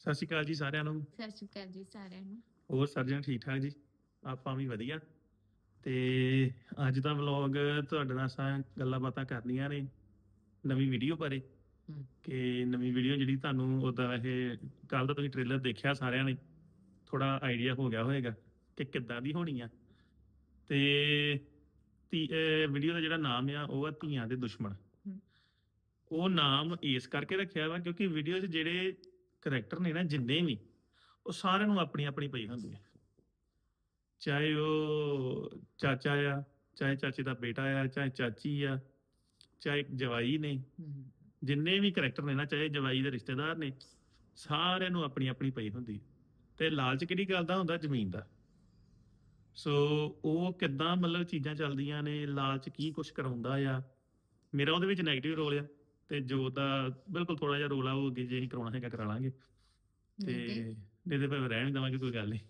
ਸਤਿ ਸ਼੍ਰੀ ਅਕਾਲ ਜੀ ਸਾਰਿਆਂ ਨੂੰ। ਸਤਿ ਸ਼੍ਰੀ ਅਕਾਲ ਜੀ ਸਾਰਿਆਂ ਨੂੰ। ਹੋਰ ਸਰਜਣ ਠੀਕ ਠਾਕ ਜੀ? ਆਪਾਂ ਵੀ ਵਧੀਆ। ਤੇ ਅੱਜ ਦਾ ਵਲੌਗ ਤੁਹਾਡੇ ਨਾਲ ਸਾਂ ਗੱਲਾਂ ਬਾਤਾਂ ਕਰਨੀਆਂ ਨੇ ਨਵੀਂ ਵੀਡੀਓ ਬਾਰੇ। ਕਿ ਨਵੀਂ ਵੀਡੀਓ ਜਿਹੜੀ ਤੁਹਾਨੂੰ ਉਦਾਂ ਵੈਸੇ ਕੱਲ ਦਾ ਤੁਸੀਂ ਟ੍ਰੇਲਰ ਦੇਖਿਆ ਸਾਰਿਆਂ ਨੇ ਥੋੜਾ ਆਈਡੀਆ ਹੋ ਗਿਆ ਹੋਵੇਗਾ ਕਿ ਕਿੱਦਾਂ ਦੀ ਹੋਣੀ ਆ। ਤੇ ਵੀਡੀਓ ਦਾ ਜਿਹੜਾ ਨਾਮ ਆ ਉਹ ਆ ਧੀਆਂ ਦੇ ਦੁਸ਼ਮਣ। ਉਹ ਨਾਮ ਇਸ ਕਰਕੇ ਰੱਖਿਆ ਵਾ ਕਿਉਂਕਿ ਵੀਡੀਓ 'ਚ ਜਿਹੜੇ ਕਰੈਕਟਰ ਨੇ ਨਾ ਜਿੰਨੇ ਵੀ, ਉਹ ਸਾਰਿਆਂ ਨੂੰ ਆਪਣੀ ਆਪਣੀ ਪਈ ਹੁੰਦੀ ਹੈ। ਚਾਹੇ ਉਹ ਚਾਚਾ ਆ, ਚਾਹੇ ਚਾਚੇ ਦਾ ਬੇਟਾ ਆ, ਚਾਹੇ ਚਾਚੀ ਆ, ਚਾਹੇ ਜਵਾਈ ਨੇ, ਜਿੰਨੇ ਵੀ ਕਰੈਕਟਰ ਨੇ ਨਾ, ਚਾਹੇ ਜਵਾਈ ਦੇ ਰਿਸ਼ਤੇਦਾਰ ਨੇ, ਸਾਰਿਆਂ ਨੂੰ ਆਪਣੀ ਆਪਣੀ ਪਈ ਹੁੰਦੀ ਹੈ। ਤੇ ਲਾਲਚ ਕਿਹੜੀ ਗੱਲ ਦਾ ਹੁੰਦਾ? ਜ਼ਮੀਨ ਦਾ। ਸੋ ਉਹ ਕਿੱਦਾਂ ਮਤਲਬ ਚੀਜ਼ਾਂ ਚੱਲਦੀਆਂ ਨੇ, ਲਾਲਚ ਕੀ ਕੁਝ ਕਰਾਉਂਦਾ ਆ, ਮੇਰਾ ਉਹਦੇ ਵਿੱਚ 네ਗੇਟਿਵ ਰੋਲ ਆ। ਤੇ ਜੋ ਦਾ ਬਿਲਕੁਲ ਥੋੜਾ ਜਿਹਾ ਰੋਲ ਉਹ ਅੱਗੇ ਜੇ ਅਸੀਂ ਕਰਾਉਣਾ ਹੈਗਾ ਕਰਾ ਲਾਂਗੇ। ਤੇ ਨਹੀਂ ਤੇ ਫਿਰ ਰਹਿਣ ਦੇਵਾਂਗੇ ਕੋਈ ਗੱਲ ਨਹੀਂ।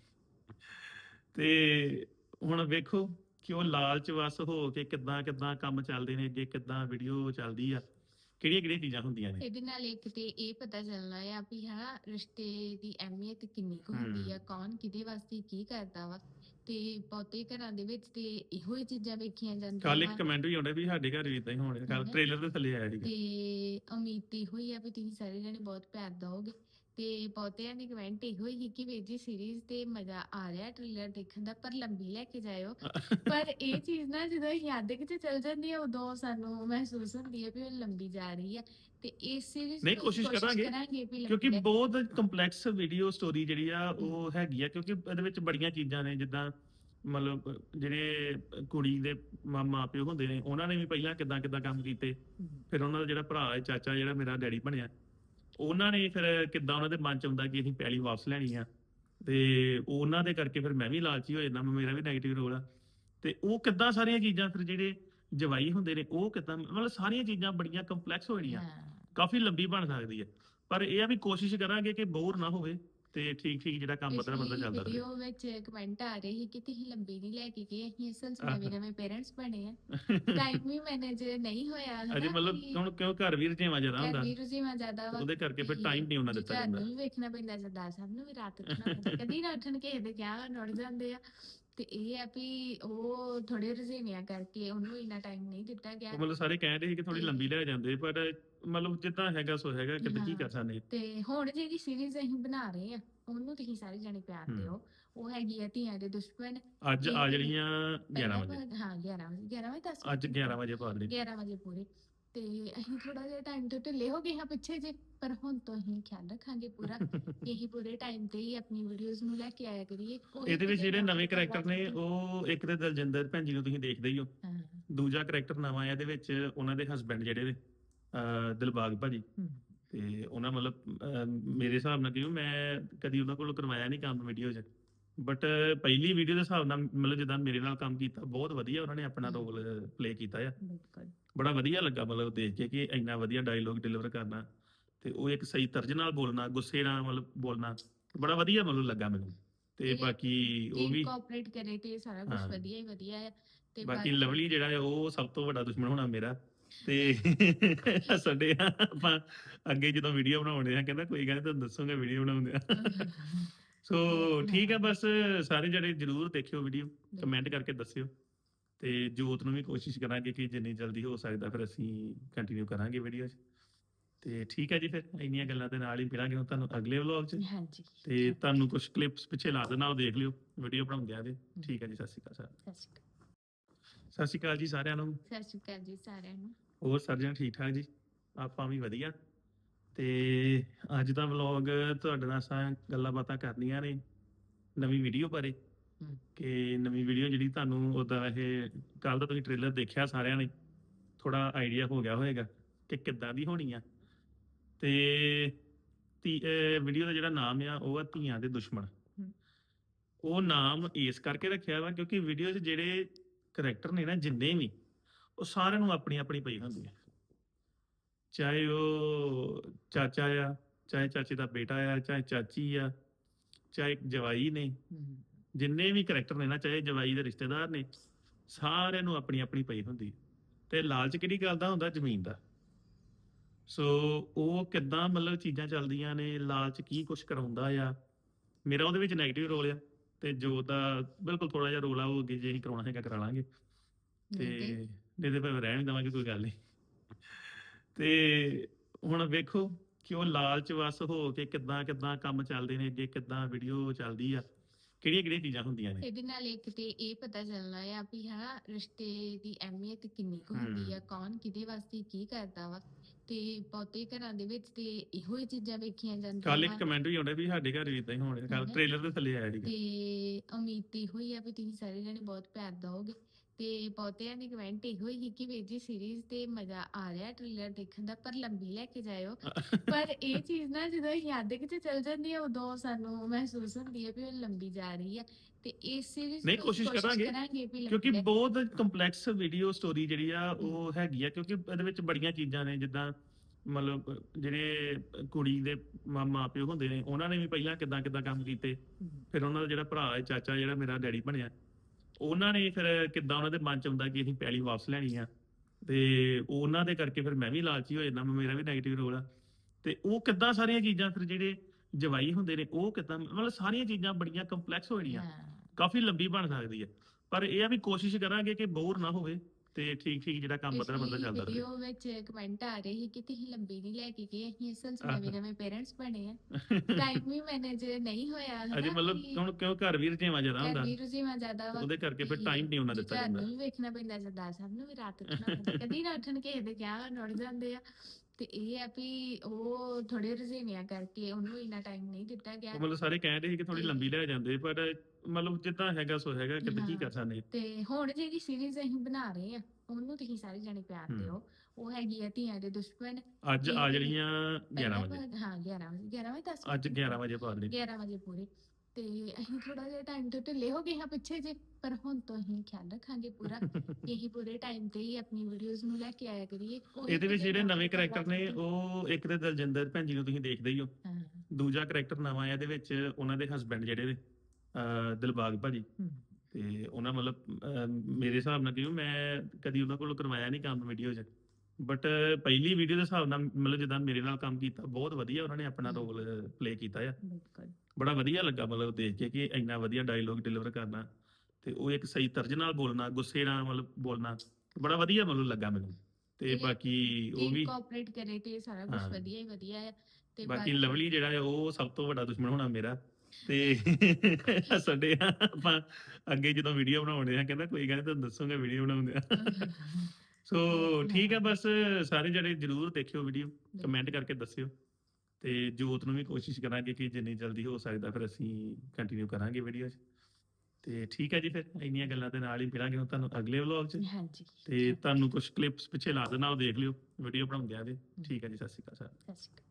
ਤੇ ਹੁਣ ਵੇਖੋ ਕਿ ਉਹ ਲਾਲਚ ਵਸ ਹੋ ਕੇ ਕਿੱਦਾਂ ਕਿੱਦਾਂ ਕੰਮ ਚੱਲਦੇ ਨੇ ਅੱਗੇ ਕਿੱਦਾਂ ਵੀਡੀਓ ਚੱਲਦੀ ਆ। ਕਿਹੜੀਆਂ ਕਿਹੜੀਆਂ ਚੀਜ਼ਾਂ ਹੁੰਦੀਆਂ ਨੇ? ਇਹਦੇ ਨਾਲ ਇੱਕ ਤੇ ਇਹ ਪਤਾ ਚੱਲਣਾ ਆ ਵੀ ਹਾਂ ਰਿਸ਼ਤੇ ਦੀ ਅਹਿਮੀਅਤ ਕਿੰਨੀ ਕੁ ਹੁੰਦੀ ਆ ਕੌਣ ਕਿਹਦੇ ਵਾਸਤੇ ਕੀ ਕਰਦਾ ਵਾ। ਤੇ ਬਹੁਤੇ ਘਰਾਂ ਦੇ ਵਿੱਚ ਤੇ ਇਹੋ ਹੀ ਚੀਜ਼ਾਂ ਵੇਖੀਆਂ ਕੱਲ ਜਾਂਦੀਆਂ ਇੱਕ ਕਮੈਂਟ ਵੀ ਆਉਂਦਾ ਵੀ ਸਾਡੇ ਘਰ ਵੀ ਇਦਾਂ ਹੀ ਹੋਣ ਕੱਲ। ਟ੍ਰੇਲਰ ਦੇ ਥੱਲੇ ਆਇਆ ਸੀਗਾ। ਤੇ ਉਮੀਦ ਤੇ ਇਹੋ ਹੀ ਆ ਵੀ ਤੁਸੀਂ ਸਾਰੇ ਜਣੇ ਬਹੁਤ ਪਿਆਰ ਦਿਓਗੇ ਤੇ ਬਹੁਤਿਆਂ ਦੀ ਕਮੈਂਟ ਇਹੋ ਹੀ ਕਿ ਵੀਰ ਜੀ ਸੀਰੀਜ਼ ਤੇ ਮਜ਼ਾ ਆ ਰਿਹਾ ਟ੍ਰੇਲਰ ਦੇਖਣ ਦਾ ਪਰ ਲੰਬੀ ਲੈ ਕੇ ਜਾਇਓ। ਪਰ ਇਹ ਚੀਜ਼ ਨਾ ਜਦੋਂ ਅੱਧ ਕਿ ਚੱਲ ਜਾਂਦੀ ਆ ਉਦੋਂ ਸਾਨੂੰ ਮਹਿਸੂਸ ਹੁੰਦੀ ਹੈ ਵੀ ਉਹ ਲੰਬੀ ਜਾ ਰਹੀ ਆ। ਤੇ ਇਸ ਸੀਰੀਜ਼ ਨਹੀਂ, ਕੋਸ਼ਿਸ਼ ਕਰਾਂਗੇ, ਕਿਉਂਕਿ ਬਹੁਤ ਕੰਪਲੈਕਸ ਵੀਡੀਓ ਸਟੋਰੀ ਜਿਹੜੀ ਆ ਉਹ ਹੈਗੀ ਆ ਕਿਉਂਕਿ ਇਹਦੇ ਵਿੱਚ ਬੜੀਆਂ ਚੀਜ਼ਾਂ ਨੇ ਜਿੱਦਾਂ ਮਤਲਬ ਜਿਹੜੇ ਕੁੜੀ ਦੇ ਮਾਂ ਮਾਪਿਓ ਹੁੰਦੇ ਨੇ ਉਹਨਾਂ ਨੇ ਵੀ ਪਹਿਲਾਂ ਕਿੱਦਾਂ ਕਿੱਦਾਂ ਕੰਮ ਕੀਤੇ। ਫਿਰ ਉਹਨਾਂ ਦਾ ਜਿਹੜਾ ਭਰਾ ਹੈ ਚਾਚਾ ਜਿਹੜਾ ਮੇਰਾ ਡੈਡੀ ਬਣਿਆ ਉਹਨਾਂ ਨੇ ਫਿਰ ਕਿੱਦਾਂ ਉਹਨਾਂ ਦੇ ਮਨ ਚ ਆਉਂਦਾ ਕਿ ਅਸੀਂ ਪੈਲੀ ਵਾਪਸ ਲੈਣੀ ਆ? ਤੇ ਉਹਨਾਂ ਦੇ ਕਰਕੇ ਫਿਰ ਮੈਂ ਵੀ ਲਾਲਚੀ ਹੋ ਜਾਂਦਾ ਮੇਰਾ ਵੀ 네ਗੇਟਿਵ ਰੋਲ ਆ। ਤੇ ਉਹ ਕਿੱਦਾਂ ਸਾਰੀਆਂ ਚੀਜ਼ਾਂ ਫਿਰ ਜਿਹੜੇ ਜਵਾਈ ਹੁੰਦੇ ਨੇ ਉਹ ਕਿੱਦਾਂ ਮਤਲਬ ਸਾਰੀਆਂ ਚੀਜ਼ਾਂ ਬੜੀਆਂ ਕੰਪਲੈਕਸ ਹੋ ਜਾਣੀਆਂ। ਕਾਫੀ ਲੰਬੀ ਬਣ ਸਕਦੀ ਹੈ ਪਰ ਇਹ ਆ ਵੀ ਕੋਸ਼ਿਸ਼ ਕਰਾਂਗੇ ਕਿ ਬੋਰ ਨਾ ਹੋਵੇ। ਤੇ ਠੀਕ ਠੀਕ ਜਿਹੜਾ ਕੰਮ ਬਦਲ ਬੰਦਾ ਚੱਲਦਾ ਰਹੇ। ਵੀਡੀਓ ਵਿੱਚ ਕਮੈਂਟ ਆ ਰਹੇ ਸੀ ਕਿ ਤੁਸੀਂ ਲੰਬੀ ਨਹੀਂ ਲੈ ਕੇ ਗਏ ਅਸੀਂ ਅਸਲ ਚ ਨਵੇਂ ਨਵੇਂ ਪੇਰੈਂਟਸ ਬਣੇ ਆ। ਟਾਈਮ ਵੀ ਮੈਨੇਜ ਨਹੀਂ ਹੋਇਆ ਅਜੇ ਮਤਲਬ ਹੁਣ ਕਿਉਂ ਘਰ ਵੀ ਰਜੇਵਾ ਜ਼ਿਆਦਾ ਹੁੰਦਾ? ਜੀ ਮੈਂ ਜ਼ਿਆਦਾ ਵਾ ਉਹਦੇ ਕਰਕੇ ਫਿਰ ਟਾਈਮ ਨਹੀਂ ਉਹਨਾਂ ਦਿੱਤਾ ਜਾਂਦਾ ਨੂੰ ਵੀ ਵੇਖਣਾ ਪੈਂਦਾ ਸਰਦਾਰ ਸਾਹਿਬ ਨੂੰ ਵੀ ਰਾਤ ਪੈਂਦਾ। ਕਦੀ ਨਾ ਉੱਠਣ ਕਿਸੇ ਦੇ ਕਿਹਾ ਨੜ ਜਾਂਦੇ ਆ। ਤੇ ਇਹ ਆ ਵੀ ਉਹ ਥੋੜੇ ਰਜ਼ੇਵਿਆਂ ਕਰਕੇ ਉਹਨੂੰ ਇੰਨਾ ਟਾਈਮ ਨਹੀਂ ਦਿੱਤਾ ਗਿਆ ਉਹ ਮਤਲਬ ਸਾਰੇ ਕਹਿੰਦੇ ਸੀ ਕਿ ਥੋੜੀ ਲੰਬੀ ਲੈ ਜਾਂਦੇ ਪਰ ਮਤਲਬ ਜਿੱਦਾਂ ਹੈਗਾ ਸੋ ਹੈਗਾ ਕਿਤੇ ਕੀ ਕਰ ਸਕਦੇ? ਤੇ ਹੁਣ ਜਿਹੜੀ ਸੀਰੀਜ਼ ਅਸੀਂ ਬਣਾ ਰਹੇ ਆ ਉਹਨੂੰ ਤੁਸੀਂ ਸਾਰੇ ਜਣੇ ਪਿਆਰ। ਦਿਓ। ਉਹ ਹੈਗੀ ਆ ਧੀਆਂ ਦੇ ਦੁਸ਼ਮਣ। ਅੱਜ ਆ ਜਿਹੜੀਆਂ 11 ਪਹਿਲਾ ਵਜੇ। ਹਾਂ 11 ਵਜੇ 11 ਵਜੇ 10 ਅੱਜ 11 ਵਜੇ ਪਾ ਦੇ 11 ਵਜੇ ਪੂਰੇ। ਤੇ ਅਸੀਂ ਥੋੜਾ ਜਿਹਾ ਟਾਈਮ ਤੋਂ ਢਿੱਲੇ ਹੋ ਗਏ ਹਾਂ ਪਿੱਛੇ ਜੇ ਪਰ ਹੁਣ ਤੋਂ ਅਸੀਂ ਖਿਆਲ ਰੱਖਾਂਗੇ ਪੂਰਾ ਇਹੀ ਪੂਰੇ ਟਾਈਮ ਤੇ ਹੀ ਆਪਣੀ ਵੀਡੀਓਜ਼ ਨੂੰ ਲੈ ਕੇ ਆਇਆ ਕਰੀਏ। ਇਹਦੇ ਵਿੱਚ ਜਿਹੜੇ ਨਵੇਂ ਕਰੈਕਟਰ ਨੇ ਉਹ ਇੱਕ ਤੇ ਦਲਜਿੰਦਰ ਭੈਣ ਜੀ ਨੂੰ ਤੁਸੀਂ ਦੇਖਦੇ ਹੀ ਹੋ। ਹਾਂ। ਦੂਜਾ ਕਰੈਕਟਰ ਨਵਾਂ ਹੈ ਇਹਦੇ ਵਿੱਚ ਉਹਨਾਂ ਦੇ ਹਸਬੰਡ ਜਿਹੜੇ ਨੇ ਦਿਲਬਾਗ ਭਾਜੀ। ਤੇ ਉਹਨਾਂ ਮਤਲਬ ਮੇਰੇ ਹਿਸਾਬ ਨਾਲ ਕਿਉਂ ਮੈਂ ਕਦੀ ਉਹਨਾਂ ਕੋਲੋਂ ਕਰਵਾਇਆ ਨਹੀਂ ਕੰਮ ਵੀਡੀਓ 'ਚ। ਬਟ ਪਹਿਲੀ ਵੀਡੀਓ ਦੇ ਹਿਸਾਬ ਨਾਲ ਮਤਲਬ ਜਿੱਦਾਂ ਮੇਰੇ ਨਾਲ ਕੰਮ ਕੀਤਾ ਬਹੁਤ ਵਧੀਆ ਉਹਨਾਂ ਨੇ ਆਪਣਾ। ਰੋਲ ਪਲੇ ਕੀਤਾ ਆ। ਬਿਲਕੁਲ। ਬੜਾ ਵਧੀਆ ਲੱਗਾ ਮਤਲਬ ਦੇਖ ਕੇ ਕਿ ਇੰਨਾ ਵਧੀਆ ਡਾਇਲੋਗ ਡਿਲੀਵਰ ਕਰਨਾ ਤੇ ਉਹ ਇੱਕ ਸਹੀ ਤਰਜ ਨਾਲ ਬੋਲਣਾ ਗੁੱਸੇ ਨਾਲ ਮਤਲਬ ਬੋਲਣਾ ਬੜਾ ਵਧੀਆ ਮਤਲਬ ਲੱਗਾ ਮੈਨੂੰ। ਤੇ ਬਾਕੀ ਉਹ ਵੀ ਕੋਆਪਰੇਟ ਕਰੇ ਤੇ ਸਾਰਾ ਕੁਝ। ਵਧੀਆ ਹੀ ਵਧੀਆ ਹੈ। ਤੇ ਬਾਕੀ ਲਵਲੀ ਜਿਹੜਾ ਹੈ ਉਹ ਸਭ ਤੋਂ ਵੱਡਾ ਦੁਸ਼ਮਣ ਹੋਣਾ ਮੇਰਾ। ਤੇ ਸਾਡੇ ਆਪਾਂ ਅੱਗੇ ਜਦੋਂ ਵੀਡੀਓ ਬਣਾਉਂਦੇ ਆ ਕਹਿੰਦਾ ਕੋਈ ਗੱਲ ਨੀ ਤੁਹਾਨੂੰ ਦੱਸੂਗਾ ਵੀਡੀਓ ਬਣਾਉਂਦੇ ਆ ਸੋ ਠੀਕ ਆ ਬਸ ਸਾਰੇ ਜਿਹੜੇ ਜਰੂਰ ਦੇਖਿਓ ਵੀਡੀਓ ਕਮੈਂਟ ਕਰਕੇ ਦੱਸਿਓ। ਤੇ ਜੋਤ ਨੂੰ ਵੀ ਕੋਸ਼ਿਸ਼ ਕਰਾਂਗੇ ਕਿ ਜਿੰਨੀ ਜਲਦੀ ਹੋ ਸਕਦਾ ਫਿਰ ਅਸੀਂ ਕੰਟੀਨਿਊ ਕਰਾਂਗੇ ਵੀਡੀਓ 'ਚ। ਤੇ ਠੀਕ ਹੈ ਜੀ ਫਿਰ ਇੰਨੀਆਂ ਗੱਲਾਂ ਦੇ ਨਾਲ ਹੀ ਮਿਲਾਂਗੇ ਹੁਣ ਤੁਹਾਨੂੰ ਅਗਲੇ ਵਲੌਗ 'ਚ। ਹਾਂਜੀ। ਤੇ ਤੁਹਾਨੂੰ ਕੁਝ ਕਲਿੱਪਸ ਪਿੱਛੇ ਲਾ ਦੇਣਾ ਉਹ ਦੇਖ ਲਿਓ ਵੀਡੀਓ ਬਣਾਉਂਦੇ ਆ ਤੇ ਠੀਕ ਹੈ ਜੀ ਸਤਿ ਸ਼੍ਰੀ ਅਕਾਲ ਸਰ ਸਤਿ ਸ਼੍ਰੀ ਅਕਾਲ। ਸਤਿ ਸ਼੍ਰੀ ਅਕਾਲ ਜੀ ਸਾਰਿਆਂ ਨੂੰ। ਸਤਿ ਸ਼੍ਰੀ ਅਕਾਲ ਜੀ ਸਾਰਿਆਂ ਨੂੰ। ਹੋਰ ਸਰਜਣ ਠੀਕ ਠਾਕ ਜੀ? ਆਪਾਂ ਵੀ ਵਧੀਆ। ਤੇ ਅੱਜ ਦਾ ਵਲੌਗ ਤੁਹਾਡੇ ਨਾਲ ਸਾਂ ਗੱਲਾਂ ਬਾਤਾਂ ਕਰਨੀਆਂ ਨੇ ਨਵੀਂ ਵੀਡੀਓ ਬਾਰੇ। ਕਿ ਨਵੀਂ ਵੀਡੀਓ ਜਿਹੜੀ ਤੁਹਾਨੂੰ ਉਦਾਂ ਵੈਸੇ ਕੱਲ ਦਾ ਤੁਸੀਂ ਟ੍ਰੇਲਰ ਦੇਖਿਆ ਸਾਰਿਆਂ ਨੇ ਥੋੜਾ ਆਈਡੀਆ ਹੋ ਗਿਆ ਹੋਵੇਗਾ ਕਿ ਕਿੱਦਾਂ ਦੀ ਹੋਣੀ ਆ। ਤੇ ਵੀਡੀਓ ਦਾ ਜਿਹੜਾ ਨਾਮ ਆ ਉਹ ਆ ਧੀਆਂ ਦੇ ਦੁਸ਼ਮਣ। ਉਹ ਨਾਮ ਇਸ ਕਰਕੇ ਰੱਖਿਆ ਵਾ ਕਿਉਂਕਿ ਵੀਡੀਓ 'ਚ ਜਿਹੜੇ ਕਰੈਕਟਰ ਨੇ ਨਾ ਜਿੰਨੇ ਵੀ ਉਹ ਸਾਰਿਆਂ ਨੂੰ ਆਪਣੀ ਆਪਣੀ ਪਈ ਹੁੰਦੀ ਹੈ ਚਾਹੇ ਉਹ ਚਾਚਾ ਆ ਚਾਹੇ ਚਾਚੇ ਦਾ ਬੇਟਾ ਆ ਚਾਹੇ ਚਾਚੀ ਆ ਚਾਹੇ ਜਵਾਈ ਨੇ। ਜਿੰਨੇ ਵੀ ਕਰੈਕਟਰ ਨੇ ਨਾ ਚਾਹੇ ਜਵਾਈ ਦੇ ਰਿਸ਼ਤੇਦਾਰ ਨੇ ਸਾਰਿਆਂ ਨੂੰ ਆਪਣੀ ਆਪਣੀ ਪਈ ਹੁੰਦੀ ਹੈ। ਤੇ ਲਾਲਚ ਕਿਹੜੀ ਗੱਲ ਦਾ ਹੁੰਦਾ? ਜ਼ਮੀਨ ਦਾ। ਸੋ ਉਹ ਕਿੱਦਾਂ ਮਤਲਬ ਚੀਜ਼ਾਂ ਚੱਲਦੀਆਂ ਨੇ? ਲਾਲਚ ਕੀ ਕੁਝ ਕਰਾਉਂਦਾ ਆ? ਮੇਰਾ ਉਹਦੇ ਵਿੱਚ 네ਗੇਟਿਵ ਰੋਲ ਆ। ਤੇ ਜੋ ਦਾ ਬਿਲਕੁਲ ਥੋੜਾ ਜਿਹਾ ਰੋਲ ਆ ਉਹ ਅੱਗੇ ਜੇ ਅਸੀਂ ਕਰਾਉਣਾ ਹੈਗਾ ਕਰਾ ਲਾਂਗੇ। ਤੇ ਨਹੀਂ ਤੇ ਭਾਵੇਂ ਰਹਿਣ ਦੇਵਾਂਗੇ ਕੋਈ ਗੱਲ ਨਹੀਂ। ਤੇ ਹੁਣ ਵੇਖੋ ਕਿ ਉਹ ਲਾਲਚ ਵਸ ਹੋ ਕੇ ਕਿੱਦਾਂ ਕਿੱਦਾਂ ਕੰਮ ਚੱਲਦੇ ਨੇ ਅੱਗੇ ਕਿੱਦਾਂ ਵੀਡੀਓ ਚੱਲਦੀ ਆ। ਕਿਹੜੀਆਂ ਕਿਹੜੀਆਂ ਚੀਜ਼ਾਂ ਹੁੰਦੀਆਂ ਨੇ ਇਹਦੇ ਨਾਲ ਇੱਕ ਤੇ ਇਹ ਪਤਾ ਚੱਲਣਾ ਆ ਵੀ ਹਾਂ ਰਿਸ਼ਤੇ ਦੀ ਅਹਿਮੀਅਤ ਕਿੰਨੀ ਕੁ ਹੁੰਦੀ। ਆ ਕੌਣ ਕਿਹਦੇ ਵਾਸਤੇ ਕੀ ਕਰਦਾ ਵਾ ਤੇ ਬਹੁਤੇ ਘਰਾਂ ਦੇ ਵਿੱਚ ਤੇ ਇਹੋ ਹੀ ਚੀਜ਼ਾਂ ਵੇਖੀਆਂ ਜਾਂਦੀਆਂ ਕੱਲ ਇੱਕ ਕਮੈਂਟ ਵੀ ਆਉਂਦਾ ਵੀ ਸਾਡੇ ਘਰ ਵੀ ਇਦਾਂ ਹੀ ਹੋਣ ਕੱਲ। ਟ੍ਰੇਲਰ ਦੇ ਥੱਲੇ ਆਇਆ ਸੀਗਾ ਤੇ ਉਮੀਦ ਤੇ ਇਹੋ ਹੀ ਆ ਵੀ ਤੁਸੀਂ ਸਾਰੇ ਜਣੇ ਬਹੁਤ ਪਿਆਰ ਦਿਓਗੇ ਤੇ ਬਹੁਤਿਆਂ ਦੀ ਕਮੈਂਟ ਇਹੋ ਹੀ ਕਿ ਵੀਰ ਜੀ ਸੀਰੀਜ਼ ਤੇ ਮਜ਼ਾ ਆ ਰਿਹਾ ਟ੍ਰੇਲਰ ਦੇਖਣ ਦਾ ਪਰ ਲੰਬੀ ਲੈ ਕੇ ਜਾਇਓ। ਪਰ ਇਹ ਚੀਜ਼ ਨਾ ਜਦੋਂ ਅੱਧ ਕਿਤੇ ਚੱਲ ਜਾਂਦੀ ਆ ਉਦੋਂ ਸਾਨੂੰ ਮਹਿਸੂਸ ਹੁੰਦੀ ਹੈ ਵੀ ਉਹ ਲੰਬੀ ਜਾ ਰਹੀ ਹੈ। ਤੇ ਇਸ ਸੀਰੀਜ਼ ਨਹੀਂ, ਕੋਸ਼ਿਸ਼ ਕਰਾਂਗੇ, ਕਿਉਂਕਿ ਬਹੁਤ ਕੰਪਲੈਕਸ ਵੀਡੀਓ ਸਟੋਰੀ ਜਿਹੜੀ ਆ ਉਹ ਹੈਗੀ ਆ ਕਿਉਂਕਿ ਇਹਦੇ ਵਿੱਚ ਬੜੀਆਂ ਚੀਜ਼ਾਂ ਨੇ ਜਿੱਦਾਂ ਮਤਲਬ ਜਿਹੜੇ ਕੁੜੀ ਦੇ ਮਾਂ ਮਾਪਿਓ ਹੁੰਦੇ ਨੇ ਉਹਨਾਂ ਨੇ ਵੀ ਪਹਿਲਾਂ ਕਿਦਾਂ ਕਿਦਾਂ ਕੰਮ ਕੀਤੇ। ਫਿਰ ਉਹਨਾਂ ਦਾ ਜਿਹੜਾ ਭਰਾ ਹੈ ਚਾਚਾ ਜਿਹੜਾ ਮੇਰਾ ਡੈਡੀ ਬਣਿਆ ਉਹਨਾਂ ਨੇ ਫਿਰ ਕਿਦਾਂ ਉਹਨਾਂ ਦੇ ਮਨ ਚ ਹੁੰਦਾ ਕਿ ਅਸੀਂ ਪੈਲੀ ਵਾਪਸ ਲੈਣੀ ਆ? ਤੇ ਉਹਨਾਂ ਦੇ ਕਰਕੇ ਫਿਰ ਮੈਂ ਵੀ ਲਾਲਚੀ ਹੋ ਜਾਂਦਾ ਮੇਰਾ ਵੀ 네ਗੇਟਿਵ ਰੋਲ ਆ। ਤੇ ਉਹ ਕਿਦਾਂ ਸਾਰੀਆਂ ਚੀਜ਼ਾਂ ਫਿਰ ਜਿਹੜੇ ਜਵਾਈ ਹੁੰਦੇ ਨੇ ਉਹ ਕਿਦਾਂ ਮਤਲਬ ਸਾਰੀਆਂ ਚੀਜ਼ਾਂ ਬੜੀਆਂ ਕੰਪਲੈਕਸ ਹੋ ਹਾਂ। ਕਾਫੀ ਲੰਬੀ ਬਣ ਸਕਦੀ ਹੈ ਪਰ ਇਹ ਆ ਵੀ ਕੋਸ਼ਿਸ਼ ਕਰਾਂਗੇ ਕਿ ਬੋਰ ਨਾ ਹੋਵੇ। ਤੇ ਠੀਕ ਠੀਕ ਜਿਹੜਾ ਕੰਮ ਬਦਲ ਬੰਦਾ ਚੱਲਦਾ ਰਹੇ। ਵੀਡੀਓ ਵਿੱਚ ਕਮੈਂਟ ਆ ਰਹੇ ਸੀ ਕਿ ਤੁਸੀਂ ਲੰਬੀ ਨਹੀਂ ਲੈ ਕੇ ਗਏ ਅਸੀਂ ਅਸਲ ਚ ਨਵੇਂ ਨਵੇਂ ਪੇਰੈਂਟਸ ਬਣੇ ਆ। ਟਾਈਮ ਵੀ ਮੈਨੇਜ ਨਹੀਂ ਹੋਇਆ ਅਜੇ ਮਤਲਬ ਹੁਣ ਕਿਉਂ ਘਰ ਵੀ ਰਜੇਵਾ ਜ਼ਿਆਦਾ ਹੁੰਦਾ? ਗਰਮੀ ਰੁਝੇਵਾਂ ਜ਼ਿਆਦਾ ਵਾ ਉਹਦੇ ਕਰਕੇ ਫਿਰ ਟਾਈਮ ਨਹੀਂ ਉਹਨਾਂ ਦਿੱਤਾ ਜਾਂਦਾ। ਨੂੰ ਵੇਖਣਾ ਪੈਂਦਾ ਸਰਦਾਰ ਸਾਹਿਬ ਨੂੰ ਵੀ ਰਾਤ ਉੱਠਣਾ ਪੈਂਦਾ। ਕਦੀ ਨਾ ਉੱਠਣ ਕਿਸੇ ਦੇ ਕਿਹਾ ਨੁੜ ਜਾਂਦੇ ਆ। ਤੇ ਇਹ ਆ ਵੀ ਉਹ ਥੋੜੇ ਰੁਝੇਵਿਆਂ ਕਰਕੇ ਉਹਨੂੰ ਇੰਨਾ ਟਾਈਮ ਨਹੀਂ ਦਿੱਤਾ ਗਿਆ। ਮਤਲਬ ਸਾਰੇ ਕਹਿੰਦੇ ਸੀ ਕਿ ਥੋੜੀ ਲੰਬੀ ਲੈ ਜਾਂਦੇ ਪਰ ਮਤਲਬ ਜਿੱਦਾਂ ਹੈਗਾ ਸੋ ਹੈਗਾ ਕਿਤੇ ਕੀ ਹਾਂ। ਕਰ ਸਕਦੇ ਤੇ ਹੁਣ ਜਿਹੜੀ ਸੀਰੀਜ਼ ਅਸੀਂ ਬਣਾ ਰਹੇ ਆ ਉਹਨੂੰ ਤੁਸੀਂ ਸਾਰੇ ਜਣੇ ਪਿਆਰ। ਦਿਓ। ਉਹ ਹੈਗੀ ਆ ਧੀਆਂ ਦੇ ਦੁਸ਼ਮਣ। ਅੱਜ ਆ ਇਹ- ਜਿਹੜੀਆਂ 11 ਪਹਿਲਾ ਵਜੇ। ਹਾਂ 11 ਵਜੇ 11 ਵਜੇ 10 ਅੱਜ 11 ਵਜੇ ਪਾ ਦੇ 11 ਵਜੇ ਪੂਰੇ। ਤੇ ਅਸੀਂ ਥੋੜਾ ਜਿਹਾ ਟਾਈਮ ਤੋਂ ਢਿੱਲੇ ਹੋ ਗਏ ਹਾਂ ਪਿੱਛੇ ਜੇ ਪਰ ਹੁਣ ਤੋਂ ਅਸੀਂ ਖਿਆਲ ਰੱਖਾਂਗੇ ਪੂਰਾ ਅਸੀਂ ਪੂਰੇ ਟਾਈਮ ਤੇ ਹੀ ਆਪਣੀ ਵੀਡੀਓਜ਼ ਨੂੰ ਲੈ ਕੇ ਆਇਆ ਕਰੀਏ। ਇਹਦੇ ਵਿੱਚ ਜਿਹੜੇ ਨਵੇਂ ਕਰੈਕਟਰ ਨੇ ਉਹ ਇੱਕ ਤੇ ਦਲਜਿੰਦਰ ਭੈਣ ਜੀ ਨੂੰ ਤੁਸੀਂ ਦੇਖਦੇ ਹੀ ਹੋ। ਹਾਂ। ਦੂਜਾ ਕਰੈਕਟਰ ਨਵਾਂ ਹੈ ਇਹਦੇ ਵਿੱਚ ਉਹਨਾਂ ਦੇ ਹਸਬੰਡ ਜਿਹੜੇ ਨੇ। ਦਿਲਬਾਗ ਭਾਜੀ। ਤੇ ਉਹਨਾਂ ਮਤਲਬ ਮੇਰੇ ਹਿਸਾਬ ਨਾਲ ਕਿਉਂ ਮੈਂ ਕਦੀ ਉਹਨਾਂ ਕੋਲੋਂ ਕਰਵਾਇਆ ਨਹੀਂ ਕੰਮ ਵੀਡੀਓ 'ਚ ਬਟ ਪਹਿਲੀ ਵੀਡੀਓ ਦੇ ਹਿਸਾਬ ਨਾਲ ਮਤਲਬ ਜਿੱਦਾਂ ਮੇਰੇ ਨਾਲ ਕੰਮ ਕੀਤਾ ਬਹੁਤ ਵਧੀਆ ਉਹਨਾਂ ਨੇ ਆਪਣਾ। ਰੋਲ ਪਲੇ ਕੀਤਾ ਆ। ਬੜਾ ਵਧੀਆ ਲੱਗਾ ਮਤਲਬ ਦੇਖ ਕੇ ਕਿ ਇੰਨਾ ਵਧੀਆ ਡਾਇਲੋਗ ਡਿਲੀਵਰ ਕਰਨਾ। ਤੇ ਉਹ ਇੱਕ ਸਹੀ ਤਰਜ ਨਾਲ ਬੋਲਣਾ ਗੁੱਸੇ ਨਾਲ ਮਤਲਬ ਬੋਲਣਾ ਬੜਾ ਵਧੀਆ ਮਤਲਬ ਲੱਗਾ ਮੈਨੂੰ। ਤੇ ਬਾਕੀ ਉਹ ਵੀ ਕੋਆਪਰੇਟ ਕਰੇ ਤੇ ਸਾਰਾ ਕੁਝ। ਵਧੀਆ ਹੀ ਵਧੀਆ ਹੈ ਤੇ ਬਾਕੀ ਲਵਲੀ ਜਿਹੜਾ ਹੈ ਉਹ ਸਭ ਤੋਂ ਵੱਡਾ ਦੁਸ਼ਮਣ ਹੋਣਾ ਮੇਰਾ। ਤੇ ਸਾਡੇ ਆਪਾਂ ਅੱਗੇ ਜਦੋਂ ਵੀਡੀਓ ਬਣਾਉਂਦੇ ਆ ਕਹਿੰਦਾ ਕੋਈ ਗੱਲ ਤੁਹਾਨੂੰ ਦੱਸੂਗਾ ਵੀਡੀਓ ਬਣਾਉਂਦੇ ਆ ਸੋ ਠੀਕ ਹੈ। ਬਸ ਸਾਰੇ ਜਿਹੜੇ ਜਰੂਰ ਦੇਖਿਓ ਵੀਡੀਓ ਕਮੈਂਟ ਕਰਕੇ ਦੱਸਿਓ। ਤੇ ਜੋਤ ਨੂੰ ਵੀ ਕੋਸ਼ਿਸ਼ ਕਰਾਂਗੇ ਕਿ ਜਿੰਨੀ ਜਲਦੀ ਹੋ ਸਕਦਾ ਫਿਰ ਅਸੀਂ ਕੰਟੀਨਿਊ ਕਰਾਂਗੇ ਵੀਡੀਓ 'ਚ। ਤੇ ਠੀਕ ਹੈ ਜੀ ਫਿਰ ਇੰਨੀਆਂ ਗੱਲਾਂ ਦੇ ਨਾਲ ਹੀ ਮਿਲਾਂਗੇ ਹੁਣ ਤੁਹਾਨੂੰ ਅਗਲੇ ਵਲੌਗ 'ਚ। ਹਾਂਜੀ। ਤੇ ਤੁਹਾਨੂੰ ਕੁਝ ਕਲਿੱਪਸ ਪਿੱਛੇ ਲਾ ਦੇਣਾ ਉਹ ਦੇਖ ਲਿਓ ਵੀਡੀਓ ਬਣਾਉਂਦੇ ਆ ਦੇ ਠੀਕ ਹੈ ਜੀ ਸਤਿ ਸ਼੍ਰੀ ਅਕਾਲ ਸਰ ਸਤਿ ਸ਼੍ਰੀ ਅਕਾਲ।